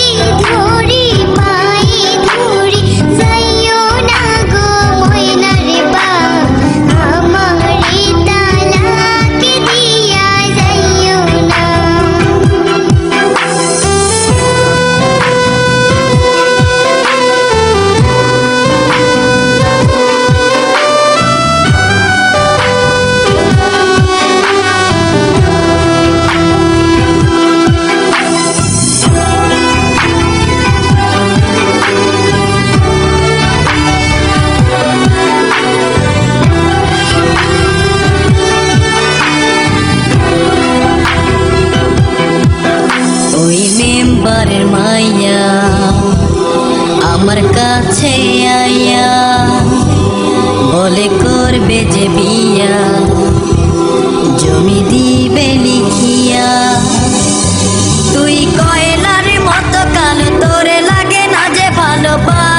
दी বারের মাইয়া, আমার কাছে আইয়া বলে করবে যে বিয়া, জমি দিবে লিখিয়া। তুই কয়লার মতো কালো, তোরে লাগে না যে ভালো পা